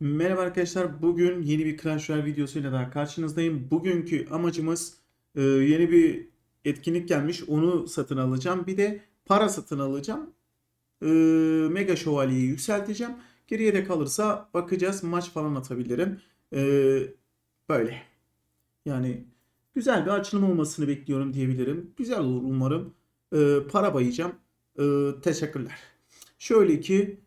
Merhaba arkadaşlar. Bugün yeni bir Clash Royale videosuyla daha karşınızdayım. Bugünkü amacımız e, yeni bir etkinlik gelmiş. Onu satın alacağım. Bir de para satın alacağım. E, Mega Şövalyeyi yükselteceğim. Geriye de kalırsa bakacağız. Maç falan atabilirim. E, böyle. Yani güzel bir açılım olmasını bekliyorum diyebilirim. Güzel olur umarım. Para bayacağım. Teşekkürler. Şöyle ki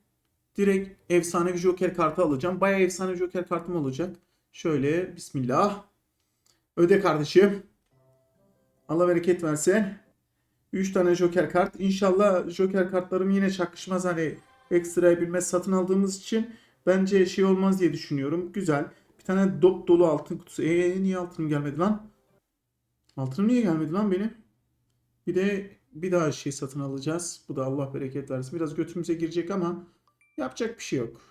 Direkt efsanevi Joker kartı alacağım. Bayağı efsanevi Joker kartım olacak. Şöyle bismillah. Öde kardeşim. Allah bereket versin. 3 tane Joker kart. İnşallah Joker kartlarım yine çakışmaz. Hani ekstra bilmez satın aldığımız için bence şey olmaz diye düşünüyorum. Güzel. Bir tane dop dolu altın kutusu. Eee niye altınım gelmedi lan? Altınım niye gelmedi lan benim? Bir de bir daha şey satın alacağız. Bu da Allah bereket versin. Biraz götümüze girecek ama Yapacak bir şey yok.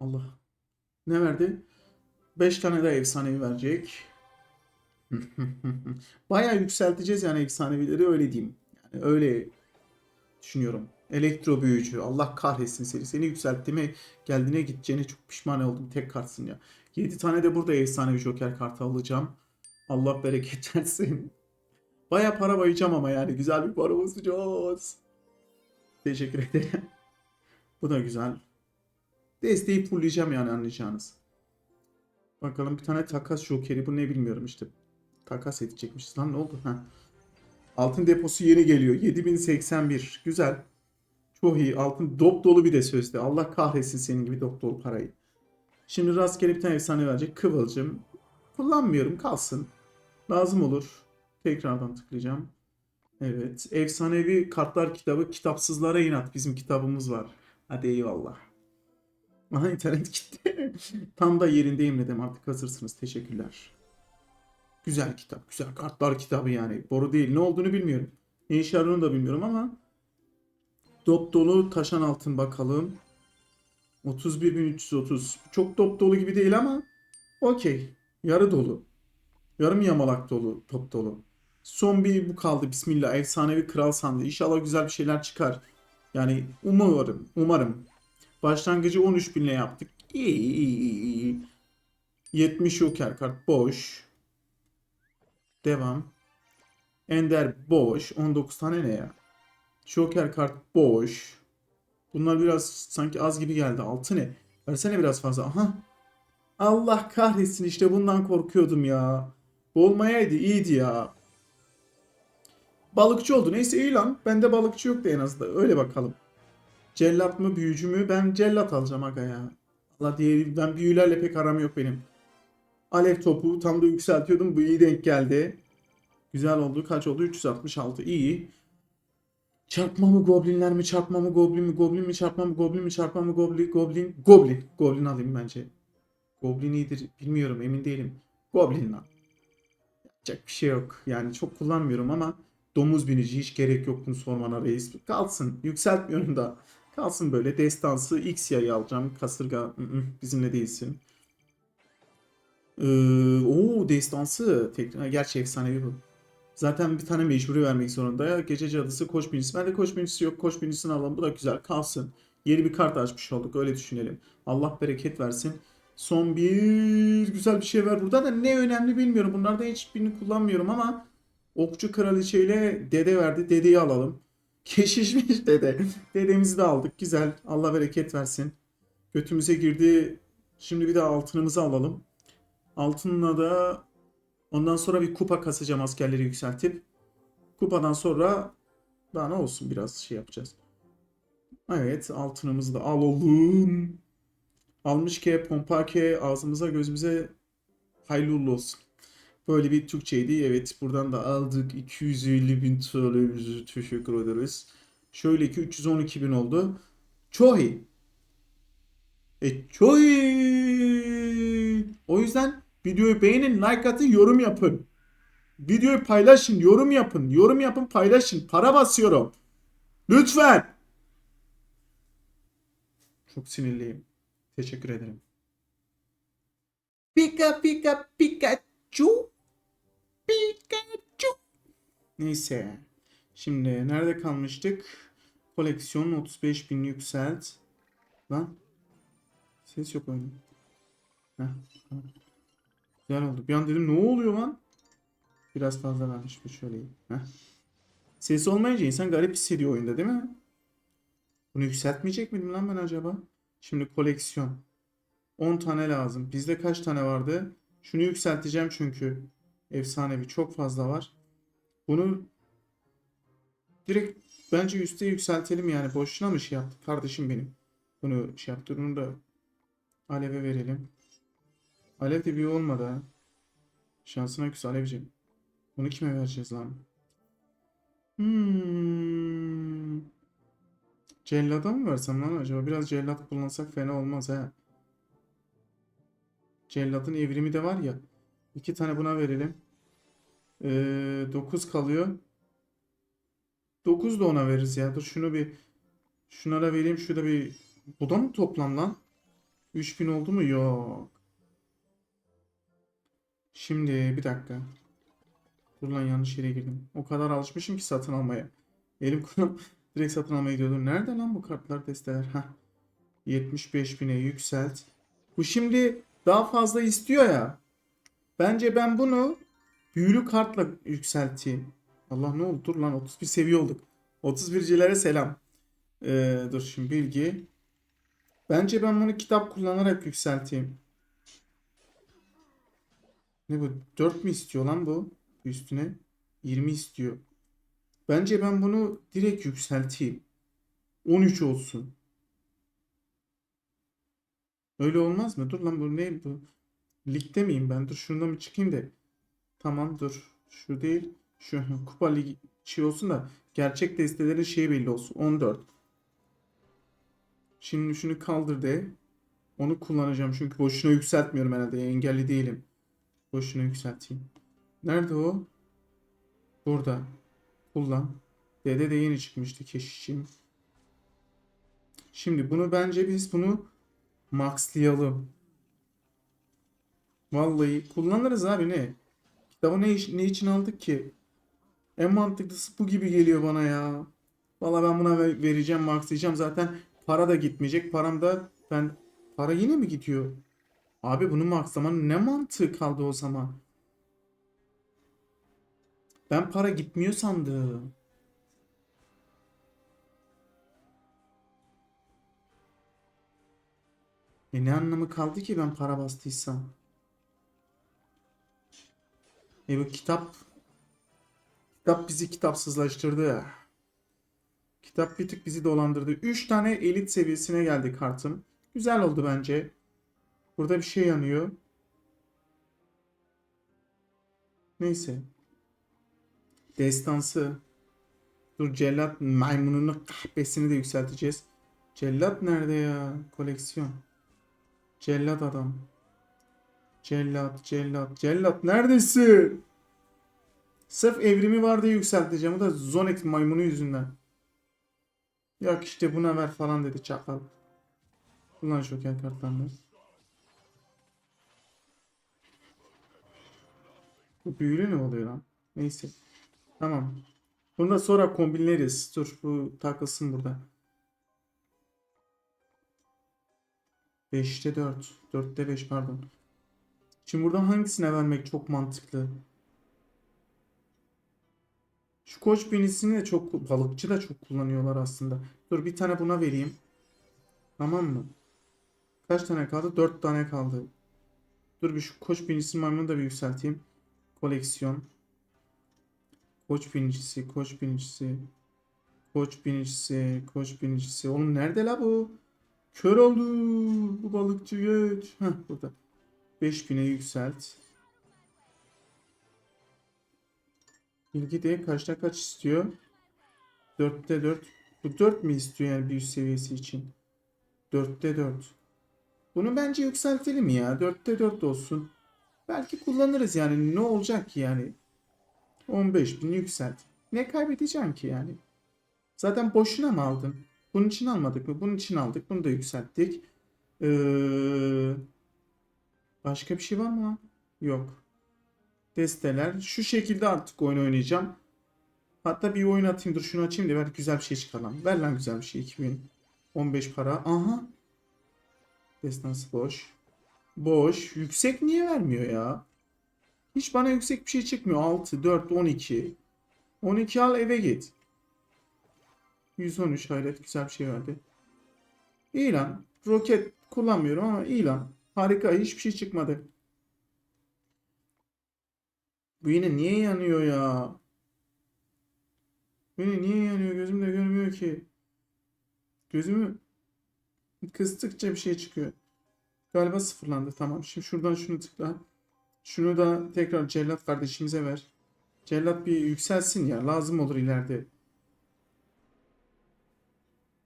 Allah. Ne verdi? 5 tane daha efsanevi verecek. Bayağı yükselteceğiz yani efsanevileri öyle diyeyim. Yani öyle düşünüyorum. Elektro büyücü. Allah kahretsin seni. Seni yükselttiğime geldiğine gideceğine çok pişman oldum. Tek kartsın ya. 7 tane de burada efsanevi joker kartı alacağım. Allah bereket versin. Bayağı para bayacağım ama yani güzel bir para basacağız. Teşekkür ederim. Bu da güzel. Desteği fullleyeceğim yani anlayacağınız. Bakalım bir tane takas jokeri. Bu ne bilmiyorum işte. Takas edecekmişiz lan ne oldu? Ha. Altın deposu yeni geliyor. 7081. Güzel. Çok iyi. Altın dop dolu bir de sözde. Allah kahretsin senin gibi dop dolu parayı. Şimdi rastgele bir tane efsane verecek. Kıvılcım. Kullanmıyorum. Kalsın. Lazım olur. Tekrardan tıklayacağım. Evet. Efsanevi kartlar kitabı. Kitapsızlara inat. Bizim kitabımız var. Hadi eyvallah. Aha internet gitti. Tam da yerindeyim dedim artık hazırsınız. Teşekkürler. Güzel kitap. Güzel kartlar kitabı yani. Boru değil. Ne olduğunu bilmiyorum. Ne işe da bilmiyorum ama dop dolu taşan altın bakalım. 31.330. Çok dop dolu gibi değil ama okey. Yarı dolu. Yarım yamalak dolu. Top dolu. Son bir bu kaldı. Bismillah. Efsanevi kral sandı. İnşallah güzel bir şeyler çıkar. Yani umarım, umarım. Başlangıcı 13 binle yaptık. İyi, iyi, iyi, iyi. 70 joker kart boş. Devam. Ender boş. 19 tane ne ya? Joker kart boş. Bunlar biraz sanki az gibi geldi. Altı ne? Versene biraz fazla. Aha. Allah kahretsin işte bundan korkuyordum ya. Olmayaydı iyiydi ya. Balıkçı oldu. Neyse iyi lan. Bende balıkçı yoktu en azından. Öyle bakalım. Cellat mı büyücü mü? Ben cellat alacağım aga ya. Allah diye ben büyülerle pek aram yok benim. Alev topu tam da yükseltiyordum. Bu iyi denk geldi. Güzel oldu. Kaç oldu? 366. İyi. Çarpma mı goblinler mi? Çarpma mı goblin mi? Goblin mi çarpma mı? Goblin mi çarpma mı? Goblin. Goblin. Goblin. Goblin alayım bence. Goblin iyidir. Bilmiyorum. Emin değilim. Goblin lan. Yapacak bir şey yok. Yani çok kullanmıyorum ama domuz binici hiç gerek yok bunu sormana reis. Kalsın. Yükseltmiyorum da. Kalsın böyle. Destansı X yayı alacağım. Kasırga bizimle değilsin. Ee, o destansı. Tekrar, gerçi efsanevi bu. Zaten bir tane mecburi vermek zorunda. Ya. Gece cadısı koç binicisi. Bende koç binicisi yok. Koç binicisini alalım. Bu da güzel. Kalsın. Yeni bir kart açmış olduk. Öyle düşünelim. Allah bereket versin. Son bir güzel bir şey var burada da ne önemli bilmiyorum. Bunlardan hiçbirini kullanmıyorum ama Okçu Kraliçe ile dede verdi. Dedeyi alalım. Keşişmiş dede. Dedemizi de aldık. Güzel. Allah bereket versin. Götümüze girdi. Şimdi bir de altınımızı alalım. Altınla da ondan sonra bir kupa kasacağım askerleri yükseltip. Kupadan sonra daha ne olsun biraz şey yapacağız. Evet altınımızı da alalım. Almış ki pompa ki ağzımıza gözümüze hayırlı olsun. Böyle bir Türkçeydi. Evet buradan da aldık. 250 bin TL'mizi teşekkür ederiz. Şöyle ki 312 bin oldu. Çok iyi. E çok iyi. O yüzden videoyu beğenin, like atın, yorum yapın. Videoyu paylaşın, yorum yapın. Yorum yapın, paylaşın. Para basıyorum. Lütfen. Çok sinirliyim. Teşekkür ederim. Pika pika Pikachu. Pikachu. Neyse. Şimdi nerede kalmıştık? Koleksiyon 35 bin yükselt. Lan. Ses yok oyunun. Heh. Güzel oldu. Bir an dedim ne oluyor lan? Biraz fazla vermiş bu şöyle. Heh. Ses olmayınca insan garip hissediyor oyunda değil mi? Bunu yükseltmeyecek miydim lan ben acaba? Şimdi koleksiyon. 10 tane lazım. Bizde kaç tane vardı? Şunu yükselteceğim çünkü. Efsanevi çok fazla var. Bunu direkt bence üste yükseltelim yani. Boşuna mı şey yaptık kardeşim benim? Bunu şey yaptı. Bunu da Alev'e verelim. Alev de bir olmadı. Şansına küs Alevciğim. Bunu kime vereceğiz lan? Hmm. Cellada mı versem lan acaba? Biraz cellat kullansak fena olmaz ha. Cellatın evrimi de var ya. İki tane buna verelim. Ee, 9 kalıyor. 9 da ona veririz ya. Dur şunu bir şunlara vereyim. Şurada bir bu da mı toplam lan? 3000 oldu mu? Yok. Şimdi bir dakika. Dur lan yanlış yere girdim. O kadar alışmışım ki satın almaya. Elim kolum direkt satın almaya gidiyordum. Nerede lan bu kartlar desteler? Heh. 75 bine yükselt. Bu şimdi daha fazla istiyor ya. Bence ben bunu büyülü kartla yükselteyim. Allah ne oldu? Dur lan 31 seviye olduk. 31'cilere selam. Ee, dur şimdi bilgi. Bence ben bunu kitap kullanarak yükselteyim. Ne bu? 4 mü istiyor lan bu? Üstüne 20 istiyor. Bence ben bunu direkt yükselteyim. 13 olsun. Öyle olmaz mı? Dur lan bu ne bu? Ligde miyim ben? Dur şundan mı çıkayım da. Tamam dur. Şu değil. Şu kupa ligi şey olsun da gerçek destelerin şeyi belli olsun. 14. Şimdi şunu kaldır de. Onu kullanacağım çünkü boşuna yükseltmiyorum herhalde. Engelli değilim. Boşuna yükselteyim. Nerede o? Burada. Kullan. Dede de yeni çıkmıştı keşişim. Şimdi bunu bence biz bunu maxlayalım. Vallahi kullanırız abi ne? Kitabı ne, iş- ne için aldık ki? En mantıklısı bu gibi geliyor bana ya. Vallahi ben buna ver- vereceğim, maxlayacağım. Zaten para da gitmeyecek. Param da ben para yine mi gidiyor? Abi bunu maxlamanın ne mantığı kaldı o zaman? Ben para gitmiyor sandım. E ne anlamı kaldı ki ben para bastıysam? E bu kitap kitap bizi kitapsızlaştırdı. Kitap bir tık bizi dolandırdı. 3 tane elit seviyesine geldi kartım. Güzel oldu bence. Burada bir şey yanıyor. Neyse. Destansı. Dur cellat maymununu kahpesini de yükselteceğiz. Cellat nerede ya? Koleksiyon. Cellat adam. Cellat, cellat, cellat neredesin? Sırf evrimi var diye yükselteceğim. O da Zonex maymunu yüzünden. Yok işte buna ver falan dedi çakal. Kullan şoker kartlarını. Bu büyülü ne oluyor lan? Neyse. Tamam. Bunu da sonra kombinleriz. Dur bu takılsın burada. 5'te 4. 4'te 5 pardon. Şimdi buradan hangisine vermek çok mantıklı? Şu koç binisini de çok balıkçı da çok kullanıyorlar aslında. Dur bir tane buna vereyim. Tamam mı? Kaç tane kaldı? 4 tane kaldı. Dur bir şu koç binicisi maymunu da bir yükselteyim. Koleksiyon. Koç binicisi, koç binicisi. Koç binicisi, koç binicisi. Oğlum nerede la bu? Kör oldu. Bu balıkçı geç. Heh burada. 5000'e yükselt. Bilgi de kaçta kaç istiyor? 4'te 4. Bu 4 mi istiyor yani üst seviyesi için? 4'te 4. Bunu bence yükseltelim ya. 4'te 4 olsun. Belki kullanırız yani. Ne olacak ki yani? 15.000 yükselt. Ne kaybedeceğim ki yani? Zaten boşuna mı aldın? Bunun için almadık mı? Bunun için aldık. Bunu da yükselttik. Ee, başka bir şey var mı lan? Yok. Desteler. Şu şekilde artık oyun oynayacağım. Hatta bir oyun atayım. Dur şunu açayım da belki güzel bir şey çıkar lan. Ver lan güzel bir şey. 2015 para. Aha. Destansı boş. Boş. Yüksek niye vermiyor ya? Hiç bana yüksek bir şey çıkmıyor. 6, 4, 12. 12 al eve git. 113 hayret güzel bir şey verdi. İyi lan. Roket kullanmıyorum ama iyi lan. Harika. Hiçbir şey çıkmadı. Bu yine niye yanıyor ya? Bu yine niye yanıyor? Gözümde görmüyor ki. Gözümü kıstıkça bir şey çıkıyor. Galiba sıfırlandı. Tamam. Şimdi şuradan şunu tıkla. Şunu da tekrar Cellat kardeşimize ver. Cellat bir yükselsin ya. Lazım olur ileride.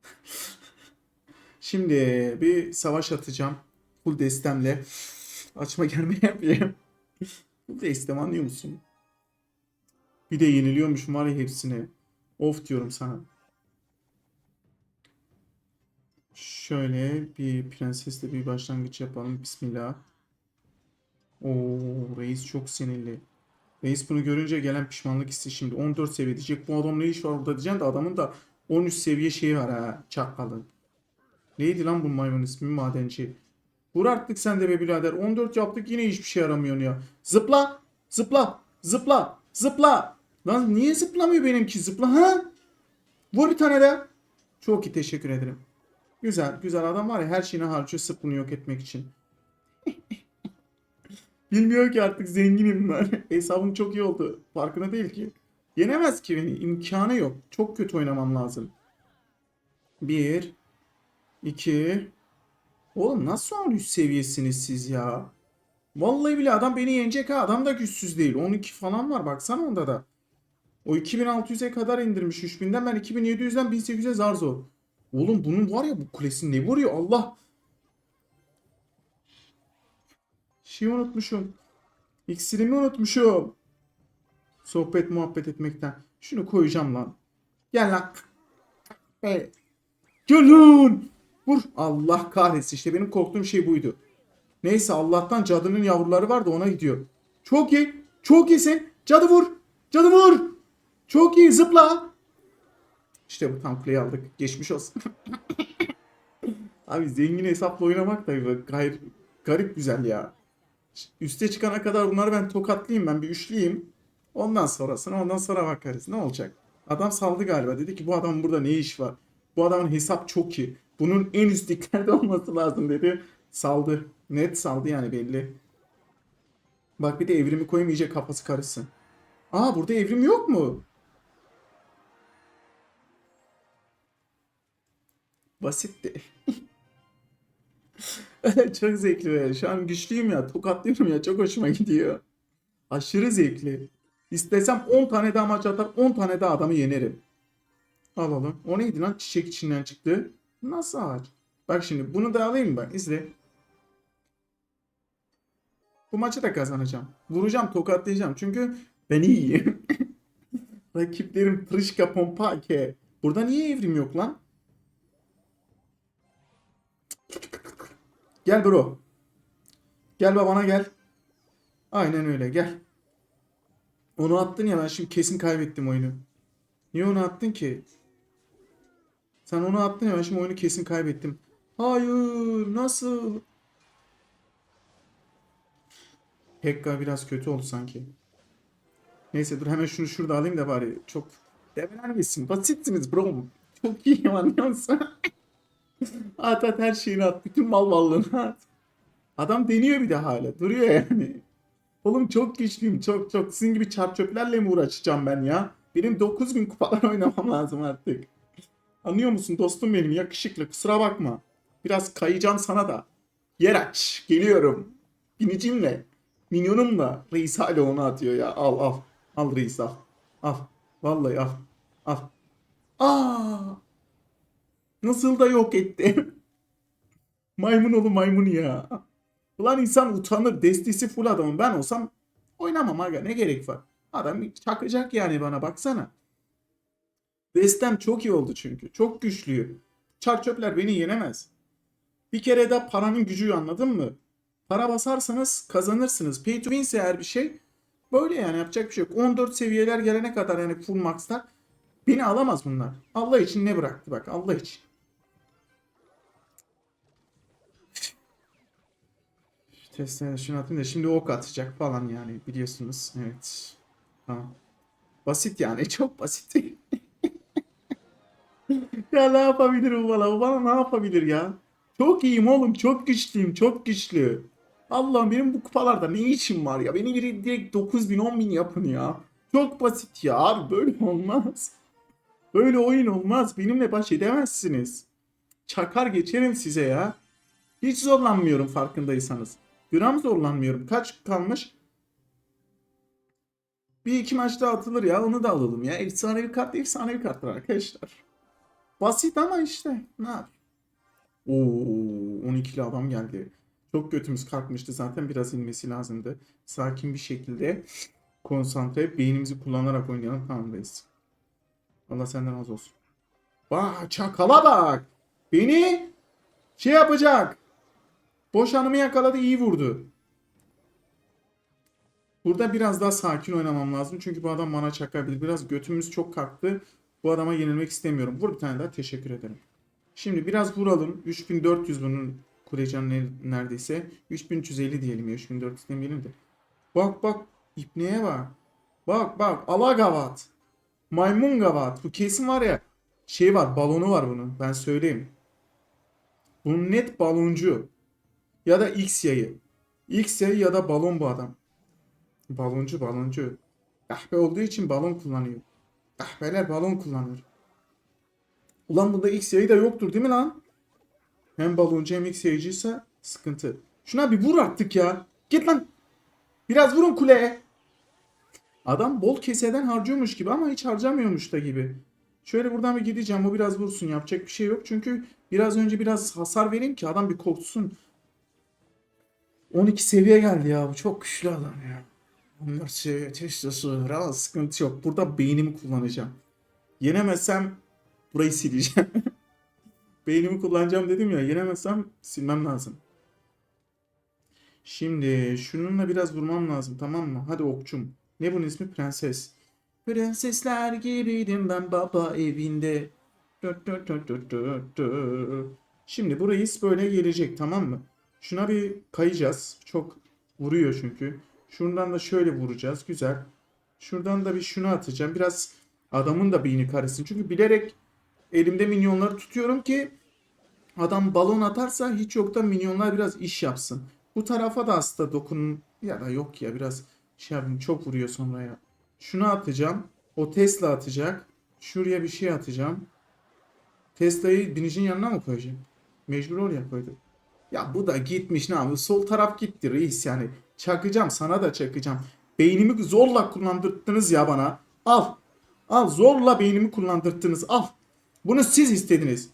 Şimdi bir savaş atacağım. Full destemle. Açma gelme yapayım. Full destem anlıyor musun? Bir de yeniliyormuşum var ya hepsini. Of diyorum sana. Şöyle bir prensesle bir başlangıç yapalım. Bismillah. Oo reis çok sinirli. Reis bunu görünce gelen pişmanlık hissi şimdi. 14 seviye diyecek. Bu adam ne iş var burada diyeceksin de adamın da 13 seviye şeyi var ha. Çakalın. Neydi lan bu maymun ismi madenci? Vur artık sen de be birader. 14 yaptık yine hiçbir şey yaramıyorsun ya. Zıpla. Zıpla. Zıpla. Zıpla. Lan niye zıplamıyor benimki? Zıpla ha? Vur bir tane de. Çok iyi teşekkür ederim. Güzel. Güzel adam var ya her şeyini harcıyor sırf bunu yok etmek için. Bilmiyor ki artık zenginim ben. Hesabım çok iyi oldu. Farkında değil ki. Yenemez ki beni. İmkanı yok. Çok kötü oynamam lazım. Bir. iki. Oğlum nasıl 13 seviyesiniz siz ya? Vallahi bile adam beni yenecek ha. Adam da güçsüz değil. 12 falan var. Baksana onda da. O 2600'e kadar indirmiş 3000'den. Ben 2700'den 1800'e zar zor. Oğlum bunun var ya bu kulesi ne vuruyor Allah. Şey unutmuşum. İksirimi unutmuşum. Sohbet muhabbet etmekten. Şunu koyacağım lan. Gel lan. Evet. Gel lan. Vur. Allah kahretsin. İşte benim korktuğum şey buydu. Neyse Allah'tan cadının yavruları var da ona gidiyor. Çok iyi. Çok iyisin. Cadı vur. Cadı vur. Çok iyi. Zıpla. İşte bu tam aldık. Geçmiş olsun. Abi zengin hesapla oynamak da gayr, garip güzel ya. Üste çıkana kadar bunları ben tokatlayayım ben bir üçleyeyim. Ondan sonrasına ondan sonra bakarız. Ne olacak? Adam saldı galiba. Dedi ki bu adamın burada ne iş var? Bu adamın hesap çok iyi. Bunun en üst liglerde olması lazım dedi. Saldı. Net saldı yani belli. Bak bir de evrimi iyice kafası karışsın. Aa burada evrim yok mu? Basitti. çok zevkli be. Şu an güçlüyüm ya. Tokatlıyorum ya. Çok hoşuma gidiyor. Aşırı zevkli. İstesem 10 tane daha maç atar 10 tane daha adamı yenerim. Alalım. O neydi lan? Çiçek içinden çıktı. Nasıl ağaç? Bak şimdi bunu da alayım bak. İzle. Bu maçı da kazanacağım. Vuracağım, tokatlayacağım. Çünkü ben iyiyim. Rakiplerim Prişka Pompake. Burada niye evrim yok lan? Gel bro. Gel babana gel. Aynen öyle gel. Onu attın ya ben şimdi kesin kaybettim oyunu. Niye onu attın ki? Sen onu attın ya ben şimdi oyunu kesin kaybettim. Hayır nasıl? Hekka biraz kötü oldu sanki. Neyse dur hemen şunu şurada alayım da bari. Çok develer misin? Basitsiniz bro. Çok iyiyim anlıyor musun? at at her şeyini at. Bütün mal varlığını at. Adam deniyor bir de hala. Duruyor yani. Oğlum çok güçlüyüm. Çok çok. Sizin gibi çarp çöplerle mi uğraşacağım ben ya? Benim 9000 kupalar oynamam lazım artık. Anlıyor musun dostum benim? Yakışıklı. Kusura bakma. Biraz kayacağım sana da. Yer aç. Geliyorum. Binicimle. Minyonumla. Reis hala onu atıyor ya. Al al. Al reis al. Al. Vallahi al. Al. Aa! Nasıl da yok etti. maymun oğlu maymun ya. Ulan insan utanır. Destesi full adamım. Ben olsam oynamam aga. Ne gerek var? Adam çakacak yani bana baksana. Destem çok iyi oldu çünkü. Çok güçlüyüm. Çarçöpler beni yenemez. Bir kere de paranın gücü anladın mı? Para basarsanız kazanırsınız. Pay to win ise eğer bir şey böyle yani yapacak bir şey yok. 14 seviyeler gelene kadar yani full max'ta beni alamaz bunlar. Allah için ne bıraktı bak Allah için. Testlerine şunu atayım da şimdi ok atacak falan yani biliyorsunuz. Evet. Tamam. Basit yani çok basit. Ya ne yapabilir bu bana? Bu bana ne yapabilir ya? Çok iyiyim oğlum. Çok güçlüyüm. Çok güçlü. Allah'ım benim bu kupalarda ne işim var ya? Beni biri direkt 9000 10000 yapın ya. Çok basit ya. Abi böyle olmaz. Böyle oyun olmaz. Benimle baş edemezsiniz. Çakar geçerim size ya. Hiç zorlanmıyorum farkındaysanız. Gram zorlanmıyorum. Kaç kalmış? Bir iki maç daha atılır ya. Onu da alalım ya. Efsanevi kart efsanevi kartlar arkadaşlar. Basit ama işte. Ne yap? Oo 12'li adam geldi. Çok götümüz kalkmıştı zaten. Biraz inmesi lazımdı. Sakin bir şekilde konsantre beynimizi kullanarak oynayalım tamamdayız. Allah senden razı olsun. Bak çakala bak. Beni şey yapacak. Boş hanımı yakaladı iyi vurdu. Burada biraz daha sakin oynamam lazım. Çünkü bu adam bana çakabilir. Biraz götümüz çok kalktı. Bu adama yenilmek istemiyorum. Vur bir tane daha teşekkür ederim. Şimdi biraz vuralım. 3400 bunun kulecan neredeyse. 3350 diyelim ya. 3400 demeyelim de. Bak bak. İpneye bak. Bak bak. Alagavat. Maymun gavat. Bu kesin var ya. Şey var. Balonu var bunun. Ben söyleyeyim. Bunun net baloncu. Ya da X yayı. X yayı ya da balon bu adam. Baloncu baloncu. Kahpe olduğu için balon kullanıyor. Kahpeler balon kullanır. Ulan bunda X yayı da yoktur değil mi lan? Hem baloncu hem X yayıcıysa sıkıntı. Şuna bir vur artık ya. Git lan. Biraz vurun kuleye. Adam bol keseden harcıyormuş gibi ama hiç harcamıyormuş da gibi. Şöyle buradan bir gideceğim. O biraz vursun. Yapacak bir şey yok. Çünkü biraz önce biraz hasar vereyim ki adam bir korksun. 12 seviye geldi ya. Bu çok güçlü adam ya. Seviye testosu. Rahat sıkıntı yok. Burada beynimi kullanacağım. Yenemezsem burayı sileceğim. beynimi kullanacağım dedim ya. Yenemezsem silmem lazım. Şimdi şununla biraz vurmam lazım tamam mı? Hadi okçum. Ne bunun ismi? Prenses. Prensesler gibiydim ben baba evinde. Dö, dö, dö, dö, dö, dö. Şimdi burayı böyle gelecek tamam mı? Şuna bir kayacağız. Çok vuruyor çünkü. Şuradan da şöyle vuracağız. Güzel. Şuradan da bir şunu atacağım. Biraz adamın da beyni karışsın. Çünkü bilerek elimde minyonları tutuyorum ki adam balon atarsa hiç yoktan minyonlar biraz iş yapsın. Bu tarafa da aslında dokunun ya da yok ya biraz şey yapayım çok vuruyor sonra ya. Şunu atacağım. O Tesla atacak. Şuraya bir şey atacağım. Tesla'yı binicin yanına mı koyacağım? Mecbur oraya koydum. Ya bu da gitmiş ne yapıyor? Sol taraf gitti reis yani. Çakacağım sana da çakacağım. Beynimi zorla kullandırttınız ya bana. Al. Al zorla beynimi kullandırttınız. Al. Bunu siz istediniz.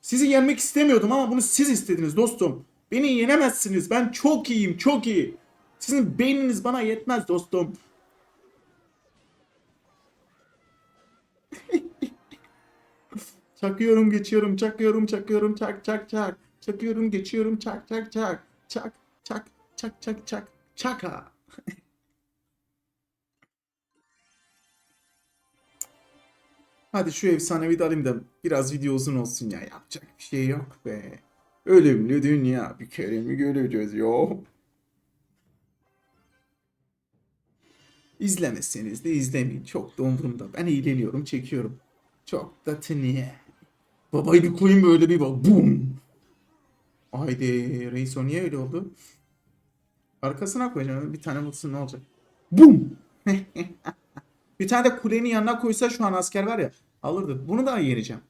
Sizi yenmek istemiyordum ama bunu siz istediniz dostum. Beni yenemezsiniz. Ben çok iyiyim, çok iyi. Sizin beyniniz bana yetmez dostum. Çakıyorum, geçiyorum, çakıyorum, çakıyorum, çak, çak, çak. Çakıyorum, geçiyorum, çak, çak, çak. Çak, çak, çak, çak, çak. Çaka. Hadi şu efsanevi de da biraz video uzun olsun ya. Yapacak bir şey yok be. Ölümlü dünya bir kere mi göreceğiz yo? İzlemezseniz de izlemeyin. Çok da umurumda. Ben eğleniyorum, çekiyorum. Çok da tiniye. Babayı bir koyayım böyle bir bak. Bum. Haydi reis o niye öyle oldu? Arkasına koyacağım. Bir tane vursun ne olacak? Bum. bir tane de kulenin yanına koysa şu an asker var ya alırdı. Bunu da yeneceğim.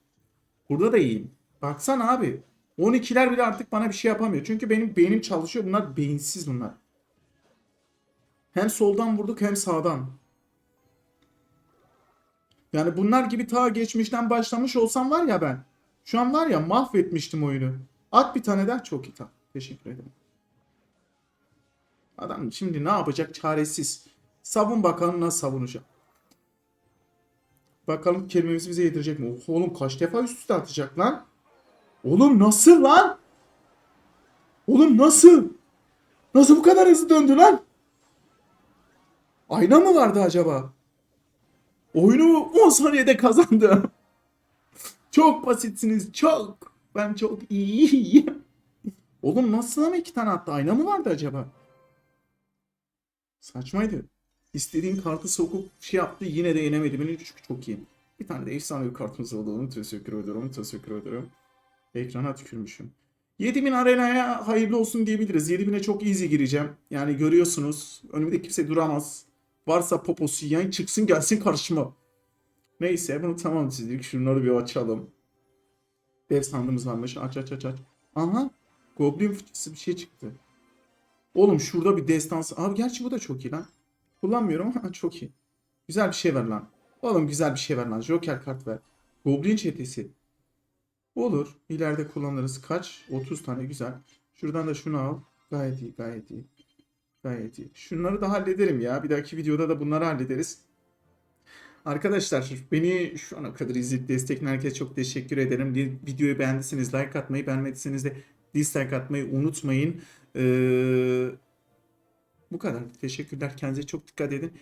Burada da iyiyim. Baksana abi. 12'ler bile artık bana bir şey yapamıyor. Çünkü benim beynim çalışıyor. Bunlar beyinsiz bunlar. Hem soldan vurduk hem sağdan. Yani bunlar gibi ta geçmişten başlamış olsam var ya ben. Şu an var ya mahvetmiştim oyunu. At bir tane daha çok iyi. Teşekkür ederim. Adam şimdi ne yapacak çaresiz. Savun bakalım nasıl savunacak. Bakalım kelimemizi bize yedirecek mi? Oh, oğlum kaç defa üst üste atacak lan? Oğlum nasıl lan? Oğlum nasıl? Nasıl bu kadar hızlı döndü lan? Ayna mı vardı acaba? Oyunu 10 saniyede kazandı. çok basitsiniz çok. Ben çok iyiyim. Oğlum nasıl ama iki tane attı? Ayna mı vardı acaba? Saçmaydı. İstediğin kartı sokup şey yaptı yine de yenemedi beni çünkü çok iyi. Bir tane de efsane bir kartımız oldu. Onu teşekkür ediyorum. Teşekkür ediyorum. Ekrana tükürmüşüm. 7000 arenaya hayırlı olsun diyebiliriz. 7000'e çok easy gireceğim. Yani görüyorsunuz. Önümde kimse duramaz. Varsa poposu yiyen çıksın gelsin karşıma. Neyse bunu tamam çizdik. Şunları bir açalım. Dev sandığımız varmış. Aç aç aç aç. Aha. Goblin fıçısı bir şey çıktı. Oğlum şurada bir destansı. Abi gerçi bu da çok iyi lan. Kullanmıyorum ama çok iyi. Güzel bir şey ver lan. Oğlum güzel bir şey ver lan. Joker kart ver. Goblin çetesi. Olur. İleride kullanırız. Kaç? 30 tane güzel. Şuradan da şunu al. Gayet iyi, gayet iyi. Gayet iyi. Şunları da hallederim ya. Bir dahaki videoda da bunları hallederiz. Arkadaşlar beni şu ana kadar izleyip destekleyen herkese çok teşekkür ederim. Videoyu beğendiyseniz like atmayı, beğenmediyseniz de dislike atmayı unutmayın. Ee, bu kadar. Teşekkürler. Kendinize çok dikkat edin.